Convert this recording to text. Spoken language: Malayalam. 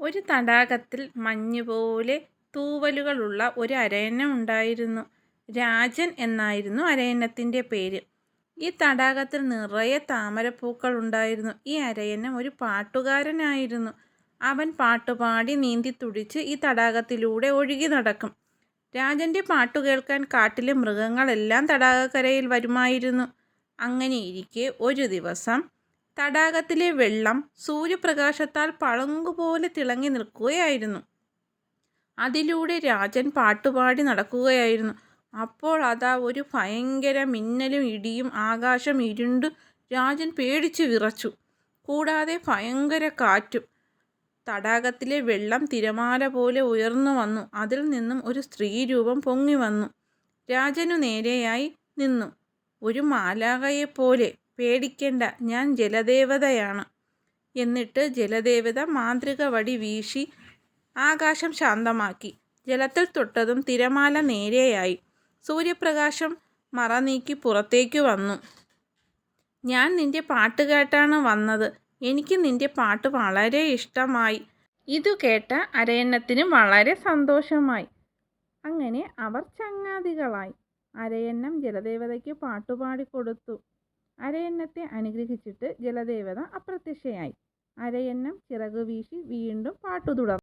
ഒരു തടാകത്തിൽ മഞ്ഞുപോലെ തൂവലുകളുള്ള ഒരു അരയന്നം ഉണ്ടായിരുന്നു. രാജൻ എന്നായിരുന്നു അരയന്നത്തിന്റെ പേര്. ഈ തടാകത്തിൽ നിറയെ താമരപ്പൂക്കൾ ഉണ്ടായിരുന്നു. ഈ അരയന്നം ഒരു പാട്ടുകാരനായിരുന്നു. അവൻ പാട്ടുപാടി നീന്തി തുടിച്ച് ഈ തടാകത്തിലൂടെ ഒഴുകി നടക്കും. രാജന്റെ പാട്ടു കേൾക്കാൻ കാട്ടിലെ മൃഗങ്ങളെല്ലാം തടാകക്കരയിൽ വരുമായിരുന്നു. അങ്ങനെയിരിക്കെ ഒരു ദിവസം തടാകത്തിലെ വെള്ളം സൂര്യപ്രകാശത്താൽ പളങ്കുപോലെ തിളങ്ങി നിൽക്കുകയായിരുന്നു. അതിലൂടെ രാജൻ പാട്ടുപാടി നടക്കുകയായിരുന്നു. അപ്പോൾ അതാ ഒരു ഭയങ്കര മിന്നലും ഇടിയും ആകാശം ഇരുണ്ടു രാജൻ പേടിച്ചു വിറച്ചു. കൂടാതെ ഭയങ്കര കാറ്റും. തടാകത്തിലെ വെള്ളം തിരമാല പോലെ ഉയർന്നു വന്നു. അതിൽ നിന്നും ഒരു സ്ത്രീ രൂപം പൊങ്ങി വന്നു. രാജനു നേരെയായി നിന്നു. ഒരു മാലാകയെപ്പോലെ പേടിക്കണ്ട ഞാൻ ജലദേവതയാണ്. എന്നിട്ട് ജലദേവത മാന്ത്രിക വടി വീശി ആകാശം ശാന്തമാക്കി. ജലത്തിൽ തൊട്ടതും തിരമാല നേരെയായി. സൂര്യപ്രകാശം മറ നീക്കി പുറത്തേക്ക് വന്നു. ഞാൻ നിന്റെ പാട്ട് കേട്ടാണ് വന്നത്. എനിക്ക് നിന്റെ പാട്ട് വളരെ ഇഷ്ടമായി. ഇതു കേട്ട അരയന്നത്തിന് വളരെ സന്തോഷമായി. അങ്ങനെ അവർ ചങ്ങാതികളായി. അരയന്നം ജലദേവതയ്ക്ക് പാട്ടുപാടി കൊടുത്തു. അരയന്നത്തെ അനുഗ്രഹിച്ചിട്ട് ജലദേവത അപ്രത്യക്ഷയായി. അരയന്നം ചിറകു വീശി വീണ്ടും പാട്ടു തുടർന്നു